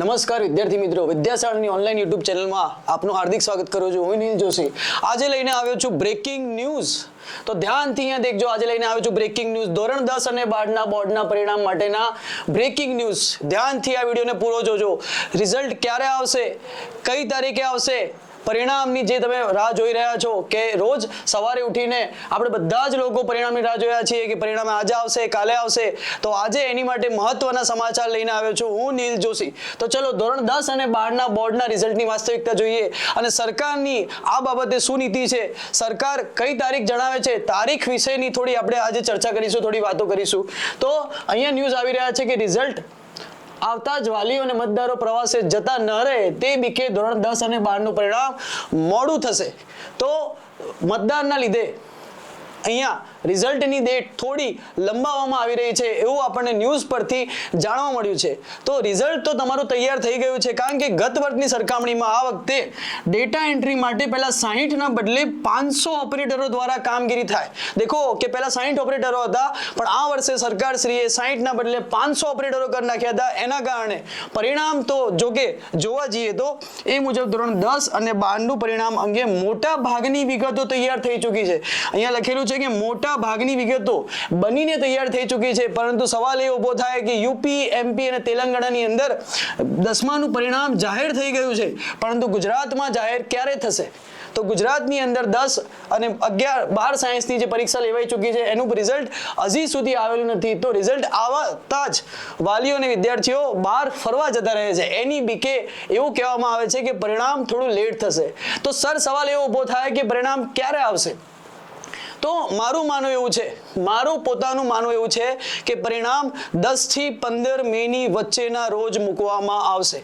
નમસ્કાર વિદ્યાર્થી મિત્રો. વિદ્યાશાળાની ઓનલાઈન યુટ્યુબ ચેનલમાં આપનું હાર્દિક સ્વાગત કરું છું. હું નીલ જોશી. આજે લઈને આવ્યો છું બ્રેકિંગ ન્યૂઝ તો ધ્યાનથી અહીંયા દેખજો, આજે લઈને આવ્યો છું બ્રેકિંગ ન્યૂઝ ધોરણ દસ અને બારના બોર્ડના પરિણામ માટેના બ્રેકિંગ ન્યૂઝ ધ્યાનથી આ વિડીયોને પૂરો જોજો. રિઝલ્ટ ક્યારે આવશે? કઈ તારીખે આવશે? પરિણામની જે તમે રાહ જોઈ રહ્યા છો કે રોજ સવારે ઉઠીને આપણે બધા જ લોકો પરિણામની રાહ જોયા છીએ કે પરિણામ આજે આવશે, કાલે આવશે. તો આજે એની માટે મહત્વના સમાચાર લઈને આવ્યો છું હું નીલ જોશી. તો ચલો ધોરણ દસ અને બારના બોર્ડના રિઝલ્ટની વાસ્તવિકતા જોઈએ. અને સરકારની આ બાબતે શું નીતિ છે? સરકાર કઈ તારીખ જણાવે છે? તારીખ વિશેની થોડી આપણે આજે ચર્ચા કરીશું, થોડી વાતો કરીશું. તો અહીંયા ન્યૂઝ આવી રહ્યા છે કે રિઝલ્ટ આવતા જ વાલીઓ અને મતદારો પ્રવાસે જતા ન રહે તે બીકે ધોરણ દસ અને બારનું પરિણામ મોડું થશે. તો મતદારના લીધે અહીંયા રિઝલ્ટની ડેટ થોડી લંબાવવામાં આવી રહી છે એવું આપણને ન્યૂઝ પરથી જાણવા મળ્યું છે. તો રિઝલ્ટ તો તમારું તૈયાર થઈ ગયું છે કારણ કે ગત વર્ષની સરખામણીમાં આ વખતે ડેટા એન્ટ્રી માટે પહેલાં સાહીઠના બદલે પાંચસો ઓપરેટરો દ્વારા કામગીરી થાય. દેખો કે પહેલાં સાહીઠ ઓપરેટરો હતા, પણ આ વર્ષે સરકારશ્રીએ સાહીઠના બદલે પાંચસો ઓપરેટરો કરી નાખ્યા હતા. એના કારણે પરિણામ તો જો કે જોવા જઈએ તો એ મુજબ ધોરણ દસ અને બારનું પરિણામ અંગે મોટા ભાગની વિગતો તૈયાર થઈ ચૂકી છે. અહીંયા લખેલું છે કે મોટા ભાગની વિગતો બનીને તૈયાર થઈ ચૂકી છે. પરંતુ સવાલ એ ઊભો થાય કે યુપી, એમપી અને તેલંગાણાની અંદર દસમાનું પરિણામ જાહેર થઈ ગયું છે. પરંતુ ગુજરાતમાં જાહેર ક્યારે થશે? તો ગુજરાતની અંદર દસ અને અગિયાર, બાર સાયન્સની જે પરીક્ષા લેવાઈ ચૂકી છે, એનું રિઝલ્ટ હજી સુધી આવેલું નથી. તો રિઝલ્ટ આવતા જ વાલીઓ અને વિદ્યાર્થીઓ બહાર ફરવા જતા રહે છે. એની બીકે એવું કહેવામાં આવે છે કે પરિણામ થોડું લેટ થશે. તો સર, સવાલ એવો ઊભો થાય કે પરિણામ ક્યારે આવશે? તો મારું માનવું એવું છે. મારું પોતાનું માનવું એવું છે કે પરિણામ દસથી પંદર મેની વચ્ચેના રોજ મૂકવામાં આવશે.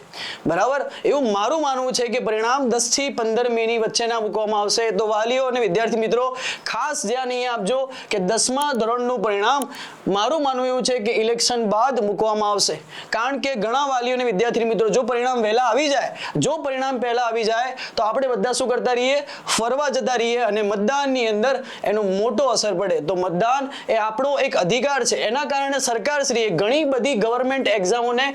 બરાબર? એવું મારું માનવું છે કે પરિણામ દસથી પંદર મેની વચ્ચેના મૂકવામાં આવશે. તો વાલીઓ અને વિદ્યાર્થી મિત્રો, ખાસ ધ્યાન અહીંયા આપજો કે દસમા ધોરણનું પરિણામ મારું માનવું એવું છે કે ઇલેક્શન બાદ મૂકવામાં આવશે. કારણ કે ઘણા વાલીઓ અને વિદ્યાર્થી મિત્રો, જો પરિણામ વહેલા આવી જાય, જો પરિણામ પહેલા આવી જાય, તો આપણે બધા શું કરતા રહીએ? ફરવા જતા રહીએ અને મતદાનની અંદર એનો મોટો અસર પડે. તો મતદાન એ આપણો એક અધિકાર છે. એના કારણે સરકારશ્રીએ ઘણી બધી ગવર્મેન્ટ એક્ઝામોને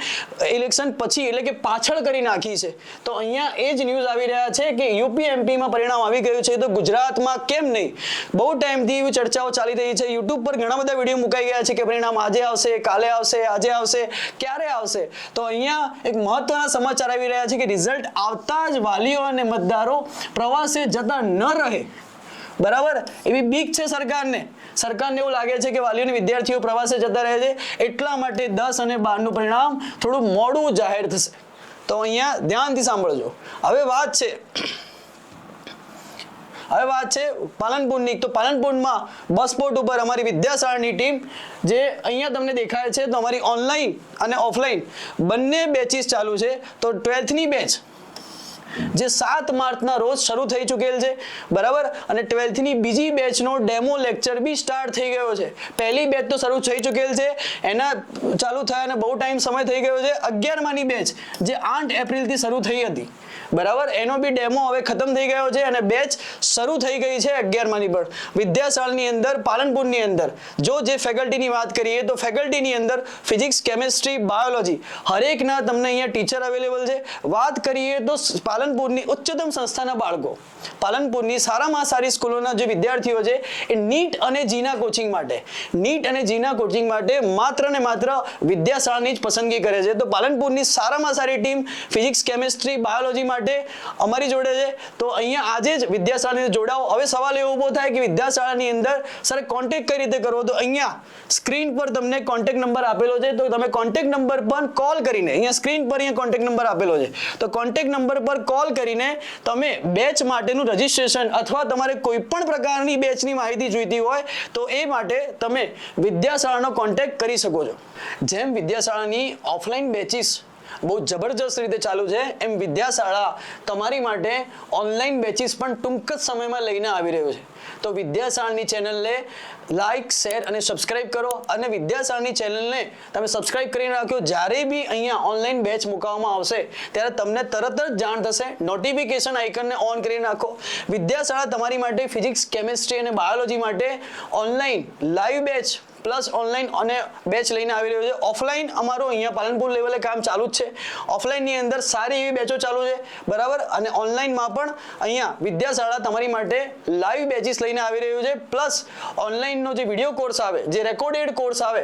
ઇલેક્શન પછી એટલે કે પાછળ કરી નાખી છે. તો અહીંયા એ જ ન્યૂઝ આવી રહ્યા છે કે યુપી એમપીમાં પરિણામ આવી ગયું છે. તો ગુજરાતમાં કેમ નહીં? બહુ ટાઈમથી એવી ચર્ચાઓ ચાલી રહી છે. યુટ્યુબ પર ઘણા બધા વીડિયો મુકાઈ ગયા છે કે પરિણામ આજે આવશે, કાલે આવશે, આજે આવશે, ક્યારે આવશે? તો અહીંયા એક મહત્વના સમાચાર આવી રહ્યા છે કે રિઝલ્ટ આવતા જ વાલીઓ અને મતદારો પ્રવાસે જતા ન રહે. બરાબર? એવી બીક છે સરકારને. સરકારને એવું લાગે છે કે વાલીઓને વિદ્યાર્થીઓ પ્રવાસે જતા રહે છે. એટલા માટે દસ અને બારનું પરિણામ થોડું મોડું જાહેર થશે. તો અહીંયા ધ્યાનથી સાંભળજો. હવે વાત છે. હવે વાત છે પાલનપુરની. તો પાલનપુરમાં બસ સ્પોટ ઉપર અમારી વિદ્યાશાળાની ટીમ જે અહીંયા તમને દેખાય છે તો અમારી ઓનલાઈન અને ઓફલાઈન. બંને બેચીસ ચાલુ છે. તો ટ્વેલ્થની બેચ જે સાત માર્ચના રોજ શરૂ થઈ ચૂકેલ છે. બરાબર? અને ટ્વેલ્થની બીજી બેચનો ડેમો લેક્ચર બી સ્ટાર્ટ થઈ ગયો છે. પહેલી બેચ તો શરૂ થઈ ચૂકેલ છે. એના ચાલુ થયા અને બહુ ટાઈમ સમય થઈ ગયો છે. અગિયારમાની બેચ, જે આઠ એપ્રિલથી શરૂ થઈ હતી. બરાબર? એનો બી ડેમો હવે ખતમ થઈ ગયો છે અને બેચ શરૂ થઈ ગઈ છે અગિયારમાની પણ. વિદ્યાશાળની અંદર, પાલનપુરની અંદર. જો જે ફેકલ્ટીની વાત કરીએ તો ફેકલ્ટીની અંદર ફિઝિક્સ, કેમેસ્ટ્રી, બાયોલોજી હરેકના તમને અહીંયા ટીચર અવેલેબલ છે. વાત કરીએ તો પાલનપુરની ઉચ્ચતમ સંસ્થાના બાળકો. પાલનપુરની સારામાં સારી સ્કૂલોના જે વિદ્યાર્થીઓ છે, એ નીટ અને જીના કોચિંગ માટે. નીટ અને જીના કોચિંગ માટે માત્ર ને માત્ર વિદ્યાશાળાની જ પસંદગી કરે છે. તો પાલનપુરની સારામાં સારી ટીમ ફિઝિક્સ, કેમેસ્ટ્રી, બાયોલોજી માટે અમારી જોડે છે. તો અહીંયા આજે જ વિદ્યાશાળાને જોડાઓ. હવે સવાલ એવો ઊભો થાય કે વિદ્યાશાળાની અંદર સર કોન્ટેક્ટ કઈ રીતે કરવો? તો અહીંયા સ્ક્રીન પર તમને કોન્ટેક્ટ નંબર આપેલો છે. તો તમે કોન્ટેક્ટ નંબર પર કોલ કરીને અહીંયા સ્ક્રીન પર અહીંયા કોન્ટેક્ટ નંબર આપેલો છે. તો કોન્ટેક્ટ નંબર પર કોલ કરીને તમે બેચ માટેનું રજિસ્ટ્રેશન અથવા તમારે કોઈ પણ પ્રકારની બેચની માહિતી જોઈતી હોય, તો એ માટે તમે વિદ્યાશાળાનો કોન્ટેક્ટ કરી શકો છો. જેમ વિદ્યાશાળાની ઓફલાઈન બેચીસ બહુ જબરજસ્ત રીતે ચાલુ છે. એમ વિદ્યાશાળા તમારી માટે ઓનલાઈન બેચીસ પણ ટૂંક જ સમયમાં લઈને આવી રહ્યો છે. તો વિદ્યાશાળાની ચેનલને લાઈક શેર અને સબસ્ક્રાઇબ કરો અને વિદ્યાશાળાની ચેનલને તમે સબસ્ક્રાઇબ કરીને રાખ્યો જ્યારે બી અહીંયા ઓનલાઈન બેચ મૂકવામાં આવશે, ત્યારે તમને તરત જ જાણ થશે. નોટિફિકેશન આઇકનને ઓન કરી નાખો. વિદ્યાશાળા તમારી માટે ફિઝિક્સ કેમેસ્ટ્રી અને બાયોલોજી માટે online live batch plus online અને બેચ લઈને આવી રહ્યો છે. ઓફલાઈન અમારું અહીંયા પાલનપુર લેવલે કામ ચાલુ જ છે. ઓફલાઈનની અંદર સારી એવી બેચો ચાલુ છે. બરાબર? અને ઓનલાઈનમાં પણ અહીંયા વિદ્યાશાળા તમારી માટે લાઈવ બેચીસ લઈને આવી રહ્યું છે. પ્લસ ઓનલાઈનનો જે વીડિયો કોર્સ આવે, જે રેકોર્ડેડ કોર્સ આવે,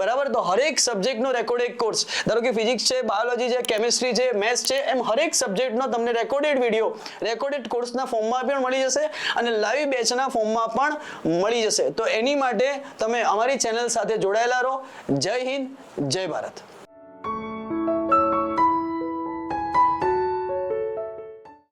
બરાબર? તો હરેક સબ્જેક્ટનો રેકોર્ડેડ કોર્સ ધારો કે ફિઝિક્સ છે બાયોલોજી છે કેમિસ્ટ્રી છે મેથ્સ છે, એમ હરેક સબ્જેક્ટનો તમને રેકોર્ડેડ વીડિયો રેકોર્ડેડ કોર્સના ફોર્મમાં પણ મળી જશે અને લાઈવ બેચના ફોર્મમાં પણ મળી જશે. તો એની માટે તમે અમારી ચેનલ સાથે જોડાયેલા રહો. જય હિન્દ જય ભારત.